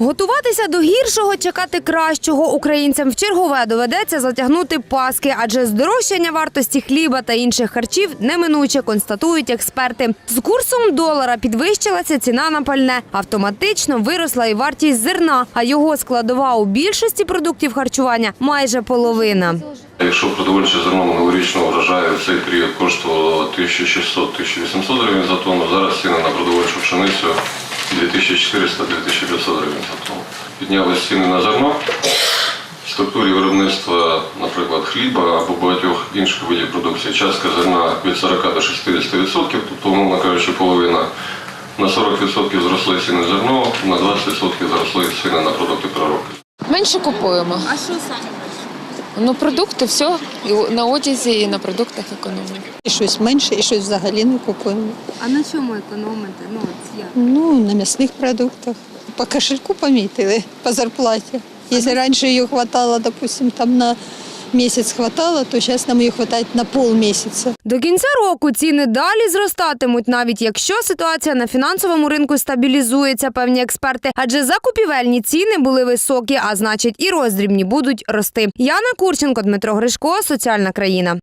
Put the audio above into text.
Готуватися до гіршого, чекати кращого українцям в чергове доведеться затягнути паски, адже здорожчання вартості хліба та інших харчів неминуче констатують експерти. З курсом долара підвищилася ціна на пальне. Автоматично виросла і вартість зерна, а його складова у більшості продуктів харчування майже половина. Якщо продовольче зерно минулорічного врожаю в цей період коштувало 1600-1800 гривень за тонну, зараз ціни на продовольчу пшеницю 2400-2500 гривень за тонну. Піднялись ціни на зерно. В структурі виробництва, наприклад, хліба або багатьох інших видів продукції частка зерна від 40 до 60%, тобто, умовно кажучи, половина. На 40% зросли ціни зерно, на 20% зросли ціни на продукти переробки. Менше купуємо. А що саме? Ну, продукти, все. І на одязі, і на продуктах економимо. І щось менше, і щось взагалі не купуємо. А на чому економити? Ну от як? Ну, на м'ясних продуктах. По кошельку помітили, по зарплаті. Якщо раніше її хватало, допустим, там на місяць хватало, то зараз нам її вистачає на полмісяця. До кінця року ціни далі зростатимуть, навіть якщо ситуація на фінансовому ринку стабілізується, певні експерти. Адже закупівельні ціни були високі, а значить і роздрібні будуть рости. Яна Курченко, Дмитро Гришко, соціальна країна.